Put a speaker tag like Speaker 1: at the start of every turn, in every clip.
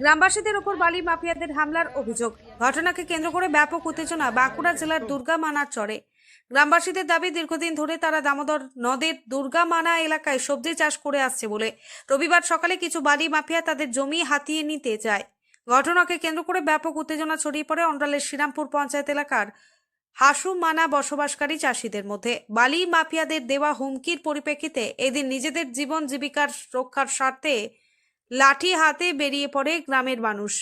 Speaker 1: গ্রামবাসীদের ওপর বালি মাফিয়াদের হামলার অভিযোগ। ঘটনাকে কেন্দ্র করে ব্যাপক উত্তেজনা বাঁকুড়া জেলার দুর্গা মানার চরে। গ্রামবাসীদের দাবি, দীর্ঘদিন ধরে তারা দামোদর নদের দুর্গা মানা এলাকায় সবজি চাষ করে আসছে বলে রবিবার সকালে কিছু বালি মাফিয়া তাদের জমি হাতিয়ে নিতে যায়। ঘটনাকে কেন্দ্র করে ব্যাপক উত্তেজনা ছড়িয়ে পড়ে অন্ডালের শ্রীরামপুর পঞ্চায়েত এলাকার হাসু মানা বসবাসকারী চাষিদের মধ্যে। বালি মাফিয়াদের দেওয়া হুমকির পরিপ্রেক্ষিতে এদিন নিজেদের জীবন জীবিকার রক্ষার স্বার্থে লাঠি হাতে বেরিয়ে পড়ে গ্রামের মানুষ।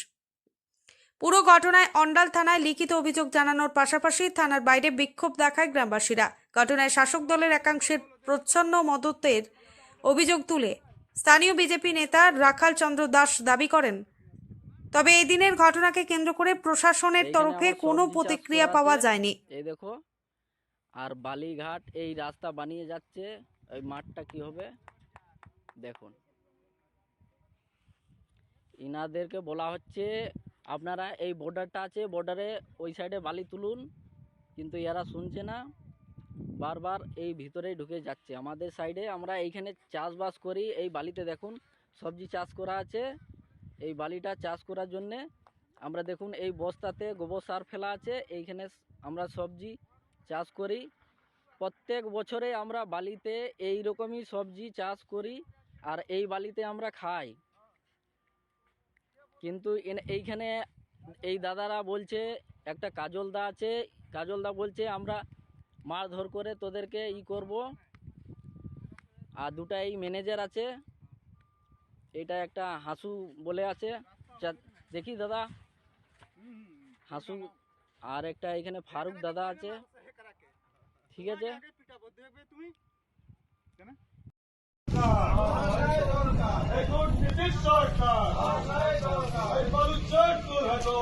Speaker 1: পুরো ঘটনায় অন্ডাল থানায় লিখিত অভিযোগ জানানোর পাশাপাশি থানার বাইরে বিক্ষোভ দেখায় গ্রামবাসীরা। ঘটনায় শাসক দলের একাংশের প্রচ্ছন্ন মদতের অভিযোগ তুলে স্থানীয় বিজেপি নেতা রাখাল চন্দ্র দাস দাবি করেন তবে এই দিনের ঘটনাকে কেন্দ্র করে প্রশাসনের তরফে কোনো প্রতিক্রিয়া পাওয়া যায়নি।
Speaker 2: এই দেখো আর বালিঘাট এই রাস্তা বানিয়ে যাচ্ছে ওই মাঠটা কি হবে? দেখুন। ইনাদেরকে বলা হচ্ছে, আপনারা এই বর্ডারটা আছে বর্ডারে ওই সাইডে বালি তুলুন, কিন্তু এরা শুনছে না। বারবার এই ভিতরেই ঢুকে যাচ্ছে। আমাদের সাইডে আমরা এইখানে চাষবাস করি, এই বালিতে দেখুন, সবজি চাষ করা আছে। এই বালিটা চাষ করার জন্যে আমরা দেখুন, এই বস্তাতে গোবর সার ফেলা আছে, এইখানে আমরা সবজি চাষ করি। প্রত্যেক বছরে আমরা বালিতে এই রকমই সবজি চাষ করি, আর এই বালিতে আমরা খাই। কিন্তু এইখানে এই দাদারা বলছে, একটা কাজলদা আছে, কাজলদা বলছে, আমরা মারধর করে তোদেরকে ই করব। আর দুটা এই ম্যানেজার আছে। এটা একটা হাসু বলে আছে। দেখি দাদা। হাসু, আর একটা এখানে ফারুক দাদা আছে। ঠিক আছে?
Speaker 3: এখন ব্রিটিশ সরকার এই মানুষ চোর দূর হতো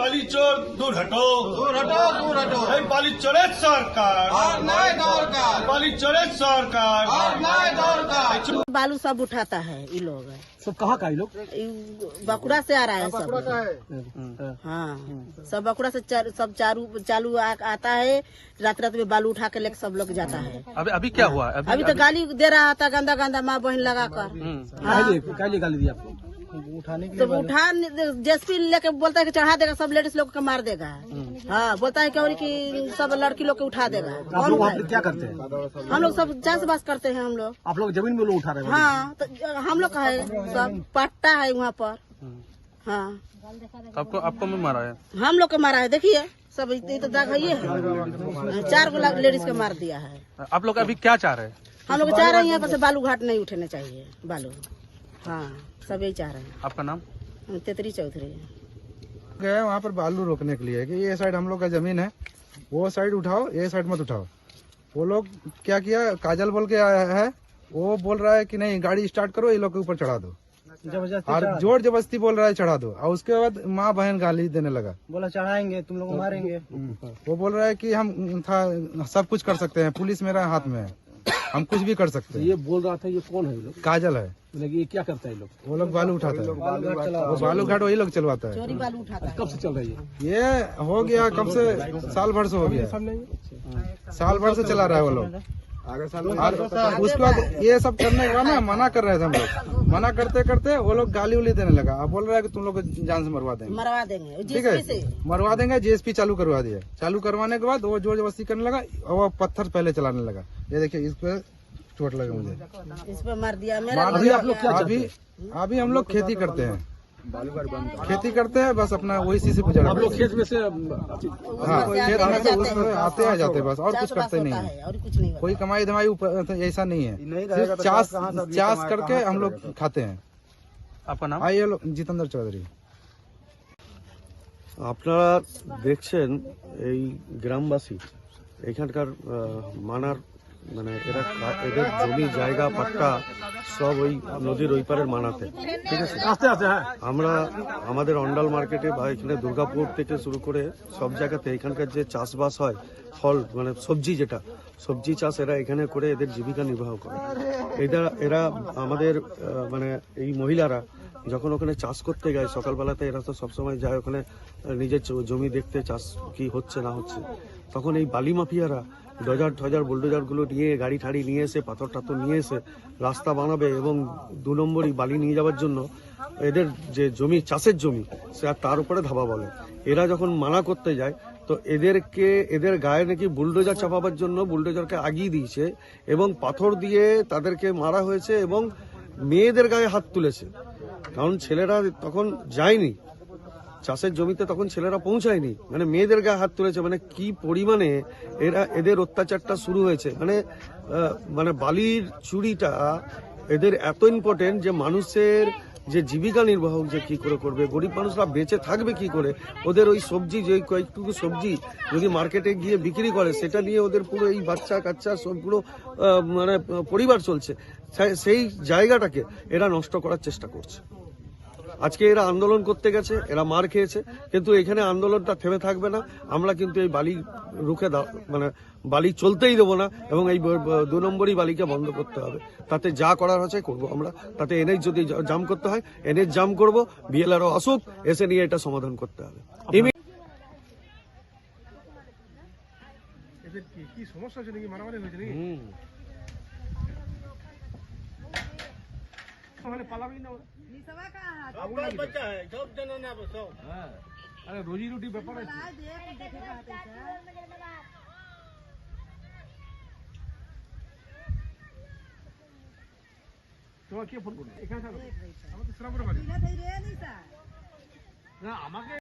Speaker 3: বালিচর দূর হটো দূর হটো দূর হটো এই বালিচরের সরকার
Speaker 4: और नए दौर का
Speaker 3: বালিচরের সরকার
Speaker 4: और नए दौर का
Speaker 5: बालू सब उठाता है ये लोग
Speaker 6: सब कहाँ का ये लोग
Speaker 5: ये बकुड़ा से आ रहा है सब हाँ सब बकुड़ा से चार, सब चारू चालू आ, आता है रात रात में बालू उठा के लेके सब लोग जाता है
Speaker 6: अभी अभी क्या हुआ अभी
Speaker 5: अभी तो गाली दे रहा था गंदा गंदा माँ बहन लगा कर हाँ,
Speaker 6: काली गाली दी आपको उठाने
Speaker 5: तो उठा जेसपी लेके बोलता है कि चढ़ा देगा सब लेडीज़ लोग को मार देगा। हाँ बोलता है क्यों कि सब लड़की लोग को उठा देगा।
Speaker 6: आप लोग क्या करते हैं?
Speaker 5: हम लोग सब चाष बास करते हैं हम लोग।
Speaker 6: आप लोग ज़मीन में लोग उठा रहे हैं?
Speaker 5: हाँ तो हम लोग का है? सब पट्टा है वहाँ पर। हाँ।
Speaker 6: आपको आपको में मारा है?
Speaker 5: हम लोग को मारा है देखिए। सब ये तो दाग है ये। चार गो लेडीज़ को मार दिया है।
Speaker 6: आप लोग अभी क्या चाह रहे हैं?
Speaker 5: हम लोग चाह रहे हैं यहाँ पर से बालू घाट नहीं उठने चाहिए बालू। हाँ सब यही चाह रहे हैं।
Speaker 6: आपका नाम?
Speaker 5: तेतरी चौधरी
Speaker 7: गए वहाँ पर बालू रोकने के लिए कि ये साइड हम लोग का ज़मीन है। वो साइड उठाओ ये साइड मत उठाओ। वो लोग क्या किया? काजल बोल के आया है। वो बोल रहा है कि नहीं गाड़ी स्टार्ट करो ये लोग के ऊपर चढ़ा दो। और ज़ोर ज़बरदस्ती बोल रहा है चढ़ा दो। और उसके बाद माँ बहन गाली देने लगा।
Speaker 6: बोला चढ़ाएँगे तुम लोग मारेंगे।
Speaker 7: वो बोल रहा है कि हम था सब कुछ कर सकते हैं। पुलिस मेरा हाथ में है। हम कुछ भी कर सकते हैं।
Speaker 6: ये बोल रहा था ये कौन है लोग?
Speaker 7: काजल है।
Speaker 6: मतलब ये क्या करता है लोग?
Speaker 7: वो लोग बालू उठाते हैं। वो बालू घाट वही लोग चलवाता है।
Speaker 5: चोरी बालू उठाता
Speaker 6: कब से चल रही है
Speaker 7: ये? हो गया कब से? साल भर से हो गया। साल भर से चला रहा है वो लोग। उसके बाद ये सब करने के बाद ना मना कर रहे थे हम लोग। मना करते करते वो लोग गाली उली देने लगा। अब बोल रहा है कि तुम लोग जान से मरवा देंगे।
Speaker 5: मरवा देंगे।
Speaker 7: ठीक है? मरवा देंगे जीएसपी चालू करवा दिया। चालू करवाने के बाद वो ज़ोर ज़बरदस्ती करने लगा और वो पत्थर पहले चलाने लगा। ये देखिए इस पे चोट लगा मुझे।
Speaker 5: इस पे मार दिया मेरा
Speaker 7: अभी अभी हम लोग खेती करते हैं। खेती करते हैं बस अपना वही चीज से गुजारा
Speaker 6: आप लोग
Speaker 7: करते हैं।
Speaker 6: खेत में से
Speaker 7: हाँ
Speaker 5: से
Speaker 7: खेत
Speaker 5: आते हैं,
Speaker 7: में से
Speaker 5: जाते
Speaker 7: उसमें
Speaker 5: हैं।
Speaker 7: आते हैं जाते हैं बस और
Speaker 5: चाष
Speaker 7: कुछ
Speaker 5: बास
Speaker 7: करते नहीं
Speaker 5: होता
Speaker 7: है
Speaker 5: है और कुछ नहीं होता
Speaker 7: कोई कमाई धमाई ऊपर ऐसा नहीं है सिर्फ चास चास करके हम लोग खाते हैं
Speaker 6: आपका नाम
Speaker 7: आइए लोग जितेंद्र चौधरी
Speaker 8: আপনারা দেখছেন এই গ্রামবাসী এখানকার আহ, মানার মানে এরা কা- এদের জমি জায়গা পাট্টা সব ওই নদীর ওই পারের মানাতে। ঠিক আছে?
Speaker 6: আস্তে আস্তে হ্যাঁ।
Speaker 8: আমরা আমাদের অন্ডাল মার্কেটে বা এখানে দুর্গাপুর থেকে শুরু করে সব জায়গাতে এখানকার যে চাষবাস হয় ফল মানে সবজি যেটা সবজি চাষ এরা এখানে করে এদের জীবিকা নির্বাহ করে। এরা এরা আমাদের মানে এই মহিলারা যখন ওখানে চাষ করতে যায় সকালবেলাতে এরা তো সবসময় যায় ওখানে নিজের জমি দেখতে চাষ কি হচ্ছে না হচ্ছে। তখন এই বালি মাফিয়ারা ডজার ঠজার বুলডোজারগুলো নিয়ে, গাড়ি ঠাড়ি নিয়ে এসে, পাথর টাথর নিয়ে এসে রাস্তা বানাবে এবং দু নম্বরই বালি নিয়ে যাওয়ার জন্য এদের যে জমি, চাষের জমি, সে আর তার উপরে ধাবা বলে। এরা যখন মানা করতে যায়, তো এদেরকে, এদের গায়ে নাকি বুলডোজার চাপাবার জন্য বুলডোজারকে আগিয়ে দিয়েছে এবং পাথর দিয়ে তাদেরকে মারা হয়েছে এবং মেয়েদের গায়ে হাত তুলেছে। কারণ ছেলেরা তখন যায়নি। চাষের জমিতে তখন ছেলেরা পৌঁছায়নি। মানে মেয়েদের গায়ে হাত তুলেছে। মানে কি পরিমাণে এরা এদের অত্যাচারটা শুরু হয়েছে। মানে মানে বালির চুরিটা এদের এত ইম্পর্টেন্ট যে মানুষের যে জীবিকা নির্বাহ যে কি করে করবে, গরিব মানুষরা বেঁচে থাকবে কি করে, ওদের ওই সবজি, যে কয়েকটুকু সবজি যদি মার্কেটে গিয়ে বিক্রি করে, সেটা নিয়ে ওদের পুরো এই বাচ্চা, কাচ্চা সব পুরো মানে পরিবার চলছে। সেই- সেই জায়গাটাকে এরা নষ্ট করার চেষ্টা করছে। আজকে এরা আন্দোলন করতে গেছে এরা মার খেয়েছে কিন্তু এখানে আন্দোলনটা থেমে থাকবে না। আমরা কিন্তু এই বালি রুখে মানে বালি চলতেই দেবো না এবং এই দু নম্বরই বালিকে বন্ধ করতে হবে। তাতে যা করার আছে করব আমরা। তাতে এনএইচ যদি জাম করতে হয় এনএইচ জাম করব বিএলআরও আসুক এসে নিয়ে এটা সমাধান করতে হবে। ইমি- হুম।
Speaker 6: আরে রোজি রুটি ব্যাপার আছে। তোমার কে ফোন করল? এখানে থাকো। আমাকে